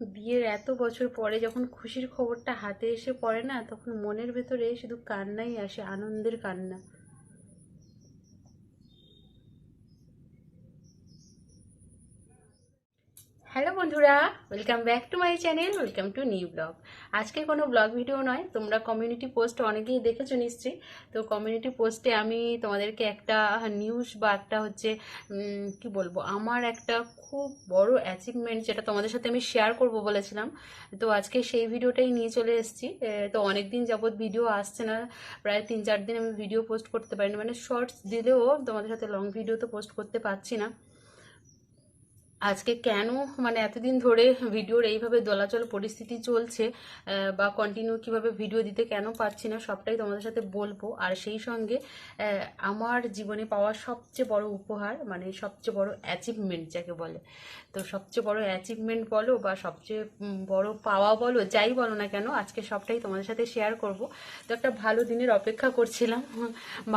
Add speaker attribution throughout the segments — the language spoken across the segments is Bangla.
Speaker 1: বিয়ের এত বছর পরে যখন খুশির খবরটা হাতে এসে পড়ে না, তখন মনের ভেতরে শুধু কান্নাই আসে, আনন্দের কান্না। হ্যালো বন্ধুরা welcome back to my channel welcome to new blog আজকে কোনো ব্লগ ভিডিও নয়, তোমরা কমিউনিটি পোস্ট অনেকেই দেখেছ নিশ্চয়ই। তো কমিউনিটি পোস্টে আমি তোমাদেরকে একটা নিউজ বা একটা হচ্ছে কি বলব, আমার একটা খুব বড় অ্যাচিভমেন্ট যেটা তোমাদের সাথে আমি শেয়ার করব বলেছিলাম। তো আজকে সেই ভিডিওটাই নিয়ে চলে এসেছি। তো অনেক দিন যাবৎ ভিডিও আসছে না, প্রায় তিন চার দিন আমি ভিডিও পোস্ট করতে পারিনি মানে শর্টস দিলেও তোমাদের সাথে লং ভিডিও তো পোস্ট করতে পারছি না। আজকে কেন মানে এতদিন ধরে ভিডিওর এইভাবে দোলাচল পরিস্থিতি চলছে বা কন্টিনিউ কীভাবে ভিডিও দিতে কেন পারছি না, সবটাই তোমাদের সাথে বলব। আর সেই সঙ্গে আমার জীবনে পাওয়া সবচেয়ে বড় উপহার মানে সবচেয়ে বড় অ্যাচিভমেন্ট যাকে বলে। তো সবচেয়ে বড় অ্যাচিভমেন্ট বলো, বা সবচেয়ে বড় পাওয়া বলো, যাই বলো না কেন, আজকে সবটাই তোমাদের সাথে শেয়ার করব। তো একটা ভালো দিনের অপেক্ষা করছিলাম।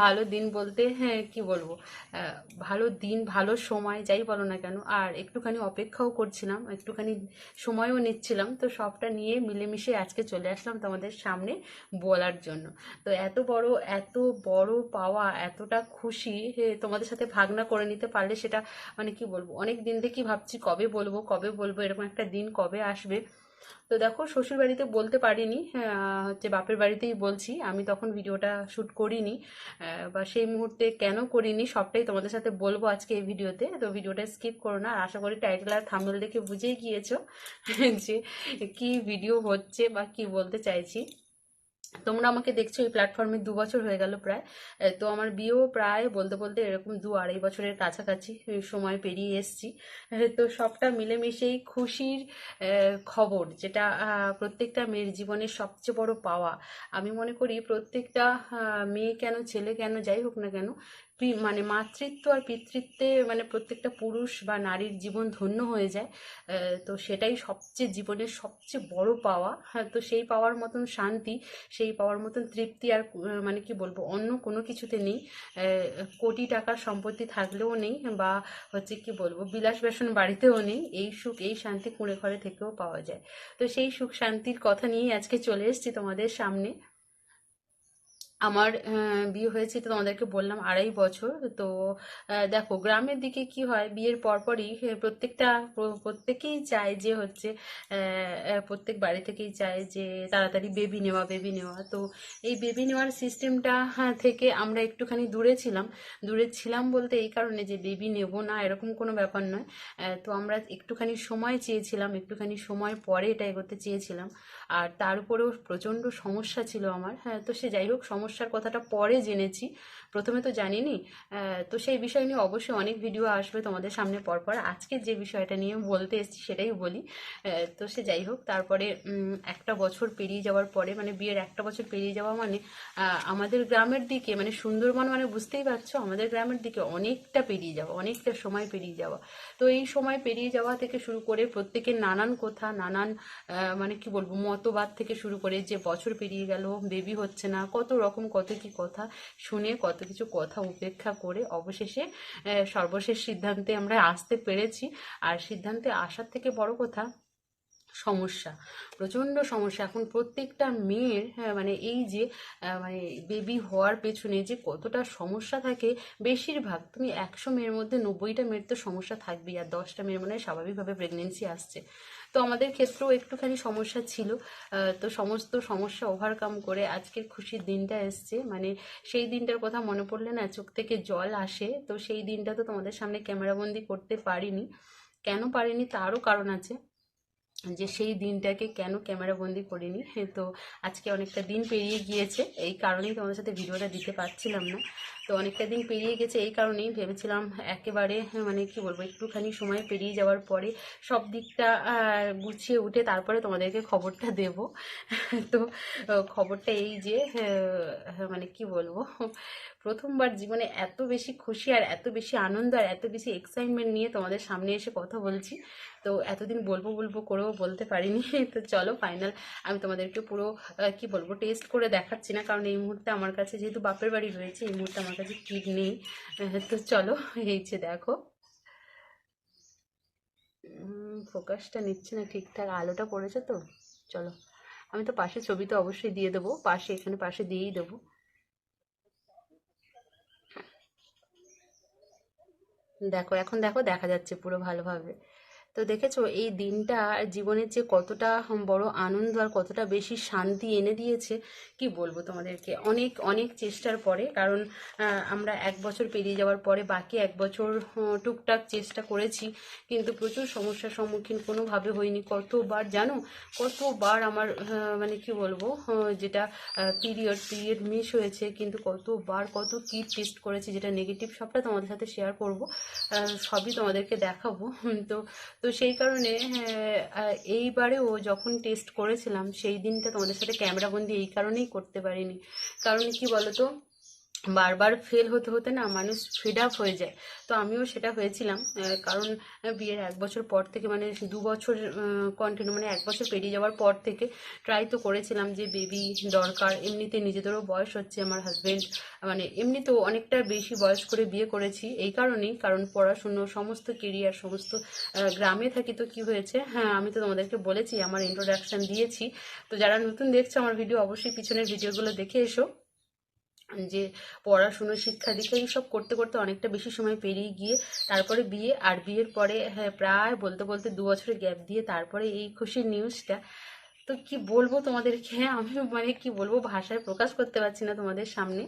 Speaker 1: ভালো দিন বলতে হ্যাঁ কি বলব ভালো দিন, ভালো সময়, যাই বলো না কেন। আর একটুখানি অপেক্ষাও করছিলাম, একটুখানি সময়ও নিচ্ছিলাম, তো সবটা নিয়ে মিলেমিশে আজকে চলে আসলাম তোমাদের সামনে বলার জন্য। তো এত বড় এত বড় পাওয়া, এতটা খুশি তোমাদের সাথে ভাগনা করে নিতে পারলে সেটা মানে কি বলব? অনেক দিন থেকেই ভাবছি কবে বলব কবে বলব, এরকম একটা দিন কবে আসবে? তো দেখো, শ্বশুর বাড়িতে বলতে পারিনি হচ্ছে বাপের বাড়িতেই বলছি, আমি তখন ভিডিওটা শ্যুট করিনি বা সেই মুহূর্তে কেন করিনি, সবটাই তোমাদের সাথে বলব আজকে এই ভিডিওতে, তো ভিডিওটা স্কিপ করো না, আর আশা করি টাইটেল আর থামেল দেখে বুঝেই গিয়েছো যে কি ভিডিও হচ্ছে বা কি বলতে চাইছি। তোমরা আমাকে দেখছ এই প্ল্যাটফর্মে দু বছর হয়ে গেল প্রায়। তো আমার বিয়েও প্রায় বলতে বলতে এরকম দু আড়াই বছরের কাছাকাছি সময় পেরিয়ে এসছি। তো সবটা মিলেমিশেই খুশির খবর, যেটা প্রত্যেকটা মেয়ের জীবনের সবচেয়ে বড় পাওয়া। আমি মনে করি প্রত্যেকটা মেয়ে কেন, ছেলে কেন, যাই হোক না কেন মানে মাতৃত্ব আর পিতৃত্বে মানে প্রত্যেকটা পুরুষ বা নারীর জীবন ধন্য হয়ে যায় তো সেটাই সবচেয়ে জীবনের সবচেয়ে বড় পাওয়া। হ্যাঁ তো সেই পাওয়ার মতন শান্তি, সেই পাওয়ার মতন তৃপ্তি আর মানে কি বলব, অন্য কোনো কিছুতে নেই। কোটি টাকার সম্পত্তি থাকলেও নেই বা হচ্ছে কি বলব, বিলাস বেসন বাড়িতেও নেই। এই সুখ, এই শান্তি কুঁড়ে ঘরে থেকেও পাওয়া যায়। তো সেই সুখ শান্তির কথা নিয়েই আজকে চলে এসেছি তোমাদের সামনে। আমার বিয়ে হয়েছে তো তোমাদেরকে বললাম আড়াই বছর। তো দেখো, গ্রামের দিকে কি হয়, বিয়ের পরপরই প্রত্যেকটা প্রত্যেকেই চায় যে হচ্ছে প্রত্যেক বাড়ি থেকেই চায় যে তাড়াতাড়ি বেবি নেওয়া বেবি নেওয়া। তো, এই বেবি নেওয়ার সিস্টেমটা থেকে আমরা একটুখানি দূরে ছিলাম। দূরে ছিলাম বলতে এই কারণে যে বেবি নেব না, এরকম কোনো ব্যাপার নয়। তো আমরা একটুখানি সময় চেয়েছিলাম, একটুখানি সময় পরে এটা এগোতে চেয়েছিলাম। আর তার উপরেও প্রচণ্ড সমস্যা ছিল আমার হ্যাঁ তো সে যাই হোক সমস্যার কথাটা পরে জেনেছি। প্রথমে তো জানিনি তো সেই বিষয় নিয়ে অবশ্যই অনেক ভিডিও আসবে তোমাদের সামনে পরপর। আজকে যে বিষয়টা নিয়ে বলতে এসেছি সেটাই বলি তো সে যাই হোক, তারপরে একটা বছর পেরিয়ে যাওয়ার পরে মানে বিয়ের একটা বছর পেরিয়ে যাওয়া মানে আমাদের গ্রামের দিকে মানে সুন্দরবন মানে বুঝতেই পারছ, আমাদের গ্রামের দিকে অনেকটা পেরিয়ে যাওয়া, অনেকটা সময় পেরিয়ে যাওয়া। তো এই সময় পেরিয়ে যাওয়া থেকে শুরু করে প্রত্যেকের নানান কথা, নানান মানে কি বলব, মতবাদ থেকে শুরু করে যে বছর পেরিয়ে গেল বেবি হচ্ছে না, কত রকম কত কি কথা শুনে কত কিছু কথা উপেক্ষা করে অবশেষে সর্বশেষ সিদ্ধান্তে আমরা আসতে পেরেছি। আর সিদ্ধান্তে আসার থেকে বড় কথা সমস্যা প্রচণ্ড সমস্যা। এখন প্রত্যেকটা মেয়ের হ্যাঁ, মানে এই যে মানে বেবি হওয়ার পেছনে যে কতটা সমস্যা থাকে বেশিরভাগ তুমি একশো মেয়ের মধ্যে নব্বইটা মেয়ের তো সমস্যা থাকবেই। আর দশটা মেয়ের মনে হয় স্বাভাবিকভাবে প্রেগনেন্সি আসছে। তো আমাদের ক্ষেত্রেও একটুখানি সমস্যা ছিল। তো সমস্ত সমস্যা ওভারকাম করে আজকের খুশির দিনটা এসছে। মানে সেই দিনটার কথা মনে পড়লে না চোখ থেকে জল আসে। তো সেই দিনটা তো তোমাদের সামনে ক্যামেরাবন্দি করতে পারিনি। কেন পারিনি তারও কারণ আছে যে সেই দিনটাকে কেন ক্যামেরা বন্দি করিনি। তো আজকে অনেকটা দিন পেরিয়ে গিয়েছে। এই কারণেই তোমাদের সাথে ভিডিওটা দিতে পারছিলাম না। তো অনেকটা দিন পেরিয়ে গেছে এই কারণেই ভেবেছিলাম একেবারে হ্যাঁ, মানে কি বলব একটুখানি সময় পেরিয়ে যাওয়ার পরে সব দিকটা গুছিয়ে উঠে তারপরে তোমাদেরকে খবরটা দেব। তো খবরটা এই যে আহ, মানে কি বলব প্রথমবার জীবনে এত বেশি খুশি আর এত বেশি আনন্দ আর এত বেশি এক্সাইটমেন্ট নিয়ে তোমাদের সামনে এসে কথা বলছি। তো এতদিন বলব বলব করেও বলতে পারিনি। তো চলো ফাইনাল আমি তোমাদেরকে পুরো কি বলব টেস্ট করে দেখাচ্ছি না। কারণ এই মুহূর্তে আমার কাছে যেহেতু বাপের বাড়ি রয়েছে এই মুহূর্তে আমার কাছে কিট নেই। তো চলো, এই যে দেখো। ফোকাসটা নিচ্ছে না ঠিকঠাক, আলোটা পড়েছে তো? চলো, আমি তো পাশে ছবি তো অবশ্যই দিয়ে দেবো, পাশে, এখানে পাশে দিয়েই দেবো। দেখো, এখন দেখো, দেখা যাচ্ছে পুরো ভালোভাবে। তো দেখেছ, এই দিনটা জীবনের যে কতটা বড় আনন্দ আর কতটা বেশি শান্তি এনে দিয়েছে, কি বলব তোমাদেরকে? অনেক অনেক চেষ্টার পরে, কারণ আমরা এক বছর পেরিয়ে যাওয়ার পরে বাকি এক বছর টুকটাক চেষ্টা করেছি, কিন্তু প্রচুর সমস্যার সম্মুখীন কোনোভাবে হয়নি কতবার জানো? কতবার আমার মানে কি বলব যেটা পিরিয়ড পিরিয়ড মিস হয়েছে, কিন্তু কতবার কত কি টেস্ট করেছি, যেটা নেগেটিভ সবটা তোমাদের সাথে শেয়ার করব সবই তোমাদেরকে দেখাবো। তো তো সেই কারণে হ্যাঁ, এইবারেও যখন টেস্ট করেছিলাম সেই দিনটা তোমাদের সাথে ক্যামেরাবন্দি এই কারণেই করতে পারিনি। কারণ কি বলতো? বারবার ফেল হতে হতে না মানুষ ফিড আপ হয়ে যায়। তো আমিও সেটা হয়েছিলাম কারণ বিয়ের এক বছর পর থেকে মানে দু বছর কন্টিনিউ মানে এক বছর পেরিয়ে যাওয়ার পর থেকে ট্রাই তো করেছিলাম যে বেবি দরকার, এমনিতে নিজেদেরও বয়স হচ্ছে আমার হাজব্যান্ড মানে এমনিতেও অনেকটা বেশি বয়স করে বিয়ে করেছি এই কারণেই, কারণ পড়াশুনো, সমস্ত কেরিয়ার সমস্ত গ্রামে থাকি তো কি হয়েছে হ্যাঁ আমি তো তোমাদেরকে বলেছি, আমার ইন্ট্রোডাকশন দিয়েছি। তো যারা নতুন দেখছ আমার ভিডিও অবশ্যই পিছনের ভিডিওগুলো দেখে এসো। যে পড়াশুনো, শিক্ষা দীক্ষা এইসব করতে করতে অনেকটা বেশি সময় পেরিয়ে গিয়ে তারপরে বিয়ে, আর বিয়ের পরে হ্যাঁ প্রায় বলতে বলতে দু বছরের গ্যাপ দিয়ে তারপরে এই খুশির নিউজটা তো কি বলব তোমাদেরকে? হ্যাঁ আমি মানে কি বলব, ভাষায় প্রকাশ করতে পারছি না তোমাদের সামনে।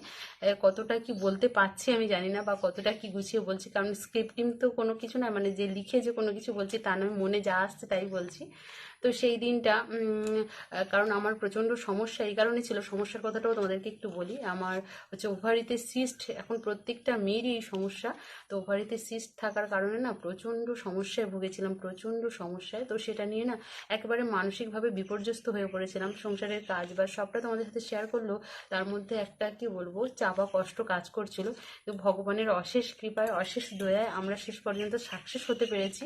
Speaker 1: কতটা কি বলতে পারছি আমি জানি না বা কতটা কি গুছিয়ে বলছি, কারণ স্ক্রিপ্টিং তো কোনো কিছু না মানে যে লিখে যে কোনো কিছু বলছি তা নয় মনে যা আসছে তাই বলছি। তো সেই দিনটা কারণ আমার প্রচণ্ড সমস্যা, এই কারণে ছিল। সমস্যার কথাটাও তোমাদেরকে একটু বলি। আমার হচ্ছে ওভারিতে সিস্ট এখন প্রত্যেকটা মেয়েরই এই সমস্যা। তো ওভারিতে সিস্ট থাকার কারণে না প্রচণ্ড সমস্যায় ভুগেছিলাম, প্রচণ্ড সমস্যায়। তো সেটা নিয়ে না একেবারে মানসিকভাবে বিপর্যস্ত হয়ে পড়েছিলাম। সংসারের কাজ বা সবটা তোমাদের সাথে শেয়ার করল। তার মধ্যে একটা কি বলব, চাপা কষ্ট কাজ করছিল। তো ভগবানের অশেষ কৃপায়, অশেষ দয়ায় আমরা শেষ পর্যন্ত সাকসেস হতে পেরেছি।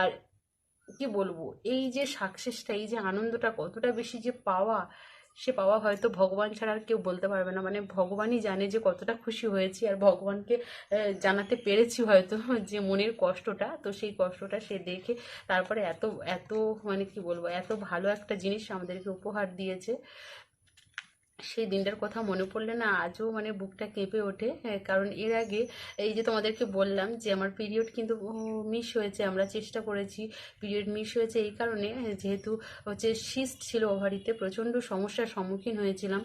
Speaker 1: আর কি বলব? এই যে সাকসেসটা, এই যে আনন্দটা কতটা বেশি যে পাওয়া, সে পাওয়া হয়তো ভগবান ছাড়া আর কেউ বলতে পারবে না। মানে ভগবানই জানে যে কতটা খুশি হয়েছি আর ভগবানকে জানাতে পেরেছি হয়তো যে মনের কষ্টটা। তো সেই কষ্টটা সে দেখে তারপরে এত এত মানে কি বলব? এত ভালো একটা জিনিস আমাদেরকে উপহার দিয়েছে। সেই দিনটার কথা মনে পড়লে না আজও মানে বুকটা কেঁপে ওঠে। কারণ এর আগে এই যে তোমাদেরকে বললাম যে আমার পিরিয়ড কিন্তু মিস হয়েছে, আমরা চেষ্টা করেছি, পিরিয়ড মিস হয়েছে এই কারণে যেহেতু হচ্ছে সিস্ট ছিল ওভারিতে, প্রচণ্ড সমস্যার সম্মুখীন হয়েছিলাম।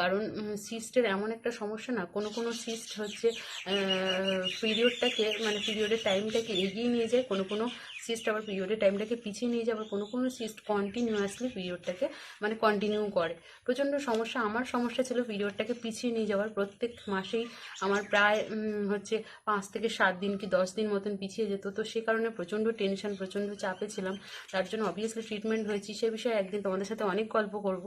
Speaker 1: কারণ সিস্টের এমন একটা সমস্যা না, কোনো কোনো সিস্ট হচ্ছে পিরিয়ডটাকে মানে পিরিয়ডের টাইমটাকে এগিয়ে নিয়ে যায়, কোনো কোনো সিস্ট আবার পিরিয়ডের টাইমটাকে পিছিয়ে নিয়ে যায় কোনো কোনো সিস্ট কন্টিনিউয়াসলি পিরিয়ডটাকে মানে কন্টিনিউ করে। প্রচণ্ড সমস্যা, আমার সমস্যা ছিল পিরিয়ডটাকে পিছিয়ে নিয়ে যাওয়ার। প্রত্যেক মাসেই আমার প্রায় হচ্ছে পাঁচ থেকে সাত দিন কি দশ দিন মতন পিছিয়ে যেত। তো সে কারণে প্রচণ্ড টেনশন প্রচণ্ড চাপে ছিলাম। তার জন্য অবভিয়াসলি ট্রিটমেন্ট হয়েছি। সে বিষয়ে একদিন তোমাদের সাথে অনেক গল্প করব।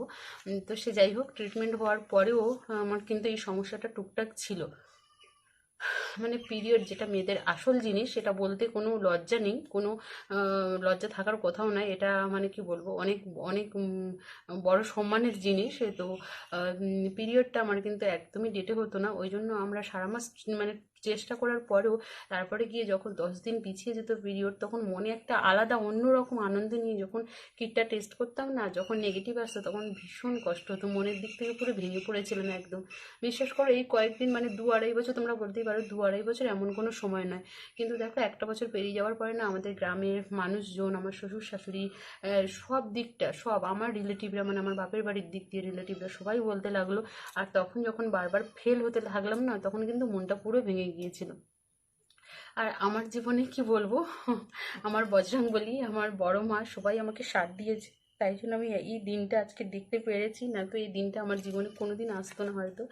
Speaker 1: তো সে যাই হোক ট্রিটমেন্ট হওয়ার পরেও আমার কিন্তু এই সমস্যাটা টুকটাক ছিল। মানে পিরিয়ড যেটা মেয়েদের আসল জিনিস, সেটা বলতে কোনো লজ্জা নেই, কোনো লজ্জা থাকার কথাও নাই এটা মানে কি বলব, অনেক অনেক বড় সম্মানের জিনিস। তো পিরিয়ডটা আমার কিন্তু একদমই ডেটে হতো না। ওই জন্য আমরা সারা মাস মানে চেষ্টা করার পরেও তারপরে গিয়ে যখন দশ দিন পিছিয়ে যেত পিরিয়ড, তখন মনে একটা আলাদা, অন্যরকম আনন্দ নিয়ে যখন কিটটা টেস্ট করতাম না, যখন নেগেটিভ আসতো তখন ভীষণ কষ্ট হতো। মনের দিক থেকে পুরো ভেঙে পড়েছিলাম একদম। বিশ্বাস করো, এই কয়েকদিন মানে দু আড়াই বছর তোমরা বলতেই পারো, দু আড়াই বছর এমন কোনো সময় নয়। কিন্তু দেখো, একটা বছর পেরিয়ে যাওয়ার পরে না আমাদের গ্রামের মানুষজন, আমার শ্বশুর শাশুড়ি সব দিকটা, সব আমার রিলেটিভরা মানে আমার বাপের বাড়ির দিক দিয়ে রিলেটিভরা সবাই বলতে লাগল। আর তখন যখন বারবার ফেল হতে লাগলাম না, তখন কিন্তু মনটা পুরো ভেঙে গিয়েছিল আর আমার জীবনে কি বলব? আমার বজরং বলি আমার বড় মা সবাই আমাকে সাথ দিয়েছে। তাই জন্য আমি এই দিনটা আজকে দেখতে পেরেছি। না তো এই দিনটা আমার জীবনে কোনো দিন আসতো না হয়তো।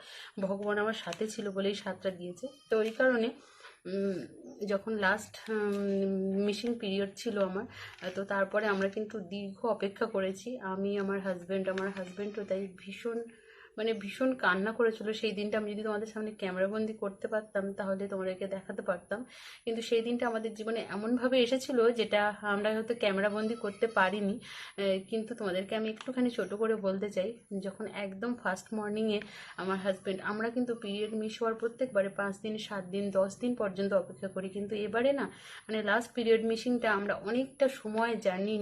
Speaker 1: ভগবান আমার সাথে ছিল বলেই সাথটা দিয়েছে। তো ওই কারণে যখন লাস্ট মিসিং পিরিয়ড ছিল আমার, তো তারপরে আমরা কিন্তু দীর্ঘ অপেক্ষা করেছি। আমি, আমার হাজব্যান্ড আমার হাজব্যান্ডও তাই ভীষণ মানে ভীষণ কান্না করেছিল। সেই দিনটা আমি যদি তোমাদের সামনে ক্যামেরাবন্দি করতে পারতাম, তাহলে তোমাদেরকে দেখাতে পারতাম। কিন্তু সেই দিনটা আমাদের জীবনে এমনভাবে এসেছিল, যেটা আমরা হয়তো ক্যামেরাবন্দি করতে পারিনি। কিন্তু তোমাদেরকে আমি একটুখানি ছোট করে বলতে চাই, যখন একদম ফার্স্ট মর্নিংয়ে আমার হাজব্যান্ড আমরা কিন্তু পিরিয়ড মিস হওয়ার প্রত্যেকবারে পাঁচ দিন, সাত দিন, দশ দিন পর্যন্ত অপেক্ষা করি। কিন্তু এবারে না মানে লাস্ট পিরিয়ড মিসিংটা আমরা অনেকটা সময়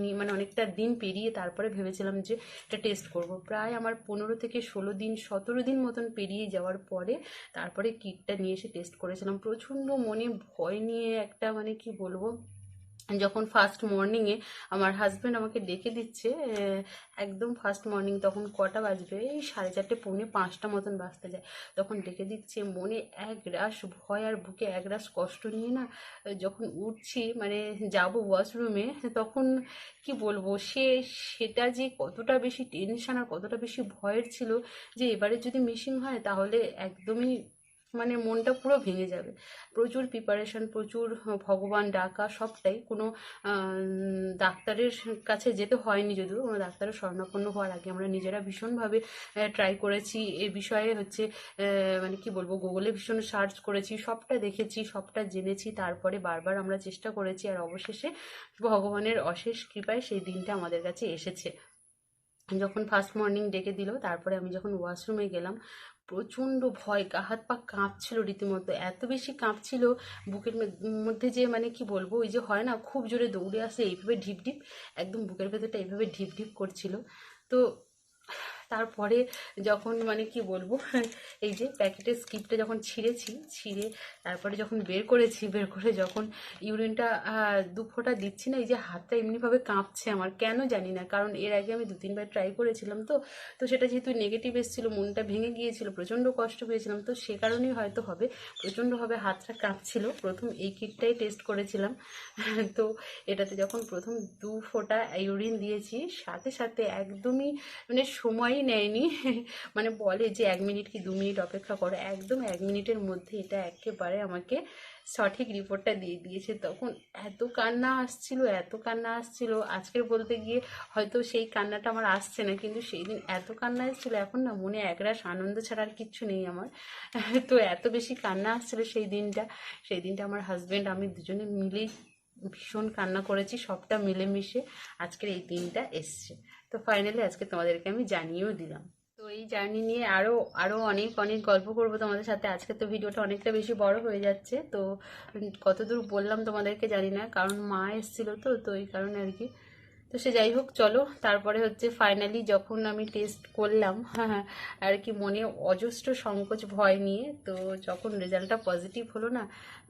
Speaker 1: নিয়ে মানে অনেকটা দিন পেরিয়ে তারপরে ভেবেছিলাম যে এটা টেস্ট করব। প্রায় আমার পনেরো থেকে ষোলো দিন সতেরো দিন মতন পেরিয়ে যাওয়ার পরে তারপরে কিটটা নিয়ে এসে টেস্ট করেছিলাম। প্রচণ্ড মনে ভয় নিয়ে একটা মানে কি বলব? যখন ফার্স্ট মর্নিংয়ে আমার হাজব্যান্ড আমাকে ডেকে দিচ্ছে একদম ফার্স্ট মর্নিং তখন কটা বাজবে? এই সাড়ে চারটে, পৌনে পাঁচটা মতন বাজতে যায়। তখন ডেকে দিচ্ছে, মনে এক রাস ভয় আর বুকে এক রাস কষ্ট নিয়ে না, যখন উঠছি মানে যাব ওয়াশরুমে তখন কি বলব, সে, সেটা যে কতটা বেশি টেনশান আর কতটা বেশি ভয়ের ছিল যে এবারে যদি মিসিং হয়, তাহলে একদমই মানে মনটা পুরো ভেঙে যাবে। প্রচুর প্রিপারেশন প্রচুর ভগবান ডাকা সবটাই কোনো ডাক্তারের কাছে যেতে হয়নি যদিও। কোনো ডাক্তারের স্বর্ণাপন্ন হওয়ার আগে আমরা নিজেরা ভীষণভাবে ট্রাই করেছি। এ বিষয়ে হচ্ছে মানে কি বলব গুগলে ভীষণ সার্চ করেছি, সবটা দেখেছি, সবটা জেনেছি। তারপরে বারবার আমরা চেষ্টা করেছি আর অবশেষে ভগবানের অশেষ কৃপায় সেই দিনটা আমাদের কাছে এসেছে। যখন ফার্স্ট মর্নিং ডেকে দিল, তারপরে আমি যখন ওয়াশরুমে গেলাম প্রচণ্ড ভয় হাত পা কাঁপছিল রীতিমতো। এত বেশি কাঁপছিল বুকের মধ্যে যে মানে কি বলব, ওই যে হয় না, খুব জোরে দৌড়ে আসে, এইভাবে ঢিপ ঢিপ, একদম বুকের ভেতরটা এইভাবে ঢিপ ঢিপ করছিল। তো তারপরে যখন মানে কি বলব, এই যে প্যাকেটের স্কিপটা যখন ছিঁড়েছি, ছিঁড়ে তারপরে যখন বের করেছি, বের করে যখন ইউরিনটা দু ফোঁটা দিচ্ছি না, এই যে হাতটা এমনিভাবে কাঁপছে আমার, কেন জানি না, কারণ এর আগে আমি দু, তিনবার ট্রাই করেছিলাম তো তো সেটা যেহেতু নেগেটিভ এসেছিল, মনটা ভেঙে গিয়েছিল, প্রচণ্ড কষ্ট পেয়েছিলাম, তো সে কারণেই হয়তো হবে, প্রচণ্ডভাবে হাতটা কাঁপছিল, প্রথম এই কিটটাই টেস্ট করেছিলাম, তো এটাতে যখন প্রথম দু ফোঁটা ইউরিন দিয়েছি, সাথে সাথে একদমই মানে সময়ই নেয়নি। মানে বলে যে এক মিনিট কি দু মিনিট অপেক্ষা করো। একদম এক মিনিটের মধ্যে এটা একেবারে আমাকে সঠিক রিপোর্টটা দিয়ে দিয়েছে। তখন এত কান্না আসছিল, এত কান্না আসছিল। আজকের বলতে গিয়ে হয়তো সেই কান্নাটা আমার আসছে না, কিন্তু সেই দিন এত কান্না এসেছিল। এখন না মনে একরাশ আনন্দ ছাড়া আর কিচ্ছু নেই আমার। তো এত বেশি কান্না আসছিল সেই দিনটা। সেই দিনটা আমার হাজব্যান্ড আমি দুজনে মিলেই ভীষণ কান্না করেছি, সবটা মিলেমিশে আজকের এই দিনটা এসছে। তো ফাইনালি আজকে তোমাদেরকে আমি জানিয়েও দিলাম। তো এই জার্নি নিয়ে আরও আরও অনেক অনেক গল্প করব তোমাদের সাথে। আজকে তো ভিডিওটা অনেকটা বেশি বড় হয়ে যাচ্ছে, তো কতদূর বললাম তোমাদেরকে জানি না, কারণ মা এসেছিল তো তো এই কারণে আর কি। তো সে যাই হোক, চলো। তারপরে হচ্ছে ফাইনালি যখন আমি টেস্ট করলাম হ্যাঁ আর কি মনে অজস্র সংকোচ, ভয় নিয়ে, তো যখন রেজাল্টটা পজিটিভ হলো না,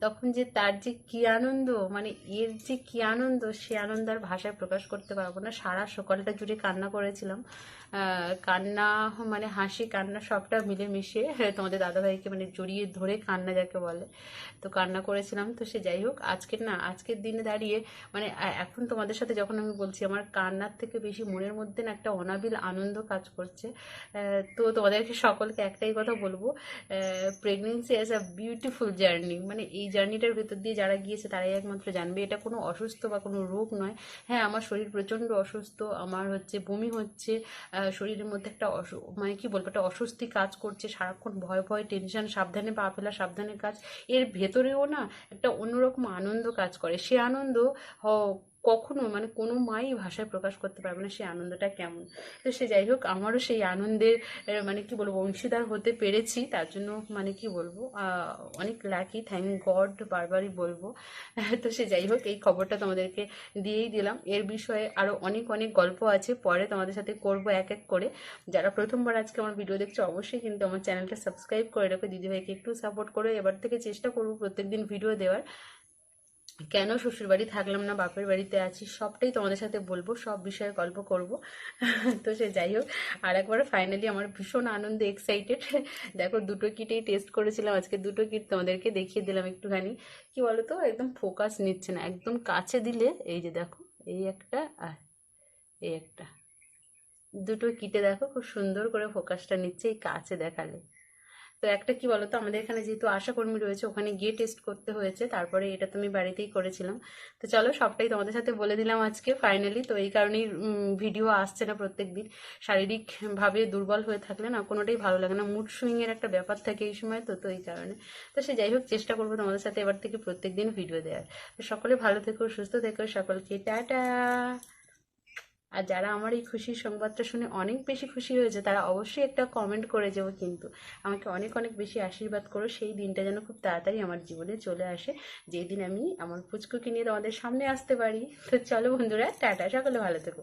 Speaker 1: তখন যে তার যে কী আনন্দ মানে এর যে কী আনন্দ, সে আনন্দ আর ভাষায় প্রকাশ করতে পারব না। সারা সকালটা জুড়ে কান্না করেছিলাম। কান্না মানে হাসি, কান্না সবটা মিলেমিশে তোমাদের দাদাভাইকে মানে জড়িয়ে ধরে কান্না যাকে বলে, তো কান্না করেছিলাম। তো সে যাই হোক, আজকের না, আজকের দিনে দাঁড়িয়ে মানে এখন তোমাদের সাথে যখন আমি বলছি আমার কান্নার থেকে বেশি মনের মধ্যে না একটা অনাবিল আনন্দ কাজ করছে। তো তোমাদেরকে সকলকে একটাই কথা বলব pregnancy as a beautiful journey মানে এই জার্নিটার ভেতর দিয়ে যারা গিয়েছে তারাই একমাত্র জানবে। এটা কোনো অসুস্থ বা কোনো রোগ নয়। হ্যাঁ আমার শরীর প্রচণ্ড অসুস্থ, আমার হচ্ছে বমি হচ্ছে শরীরের মধ্যে একটা মানে কি বলব, একটা অস্বস্তি কাজ করছে, সারাক্ষণ ভয় ভয় টেনশন সাবধানে পা ফেলা, সাবধানে কাজ। এর ভেতরেও না একটা অন্যরকম আনন্দ কাজ করে। সে আনন্দ কখনো মানে কোনো মাই ভাষায় প্রকাশ করতে পারবে না সেই আনন্দটা কেমন? তো সে যাই হোক, আমারও সেই আনন্দের মানে কি বলব, অংশীদার হতে পেরেছি। তার জন্য মানে কি বলব অনেক লাকি থ্যাংক গড বারবারই বলব। তো সে যাই হোক, এই খবরটা তোমাদেরকে দিয়েই দিলাম। এর বিষয়ে আরও অনেক অনেক গল্প আছে। পরে তোমাদের সাথে করব এক এক করে। যারা প্রথমবার আজকে আমার ভিডিও দেখছ, অবশ্যই কিন্তু আমার চ্যানেলটা সাবস্ক্রাইব করে রাখো। দিদিভাইকে একটু সাপোর্ট করো এবার থেকে চেষ্টা করব প্রত্যেকদিন ভিডিও দেওয়ার। কেন শ্বশুর বাড়ি থাকলাম না, বাপের বাড়িতে আছি, সবটাই তোমাদের সাথে বলব, সব বিষয়ে গল্প করব। তো সে যাই হোক আর একবার ফাইনালি আমার ভীষণ আনন্দ এক্সাইটেড দেখো, দুটো কিটেই টেস্ট করেছিলাম, আজকে দুটো কিট তোমাদেরকে দেখিয়ে দিলাম একটুখানি। কি বলো তো একদম ফোকাস নিচ্ছে না, একদম কাছে দিলে, এই যে দেখো, এই একটা আর এই একটা। দুটো কিটে দেখো, খুব সুন্দর করে ফোকাসটা নিচ্ছে এই কাছে দেখালে। তো একটা কি বলতো? আমাদের এখানে যেহেতু আশাকর্মী রয়েছে, ওখানে গিয়ে টেস্ট করতে হয়েছে। তারপরে এটা তো আমি বাড়িতেই করেছিলাম। তো চলো, সবটাই তোমাদের সাথে বলে দিলাম আজকে ফাইনালি তো এই কারণেই ভিডিও আসছে না প্রত্যেক দিন শারীরিকভাবে দুর্বল হয়ে থাকলে না কোনোটাই ভালো লাগে না। মুড সুইংয়ের একটা ব্যাপার থাকে এই সময়, তো তো এই কারণে। তো সে যাই হোক, চেষ্টা করব তোমাদের সাথে এবার থেকে প্রত্যেক দিন ভিডিও দেওয়ার সকলে ভালো থেকো, সুস্থ থেকো, সকলকে টাটা! আর যারা আমার এই খুশির সংবাদটা শুনে অনেক বেশি খুশি হয়েছে, তারা অবশ্যই একটা কমেন্ট করে যাব কিন্তু। আমাকে অনেক অনেক বেশি আশীর্বাদ করো, সেই দিনটা যেন খুব তাড়াতাড়ি আমার জীবনে চলে আসে। যেই দিন আমি আমার পুচকুকে নিয়ে তোমাদের সামনে আসতে পারি। তো চলো বন্ধুরা, টাটা, সকলে ভালো থেকো।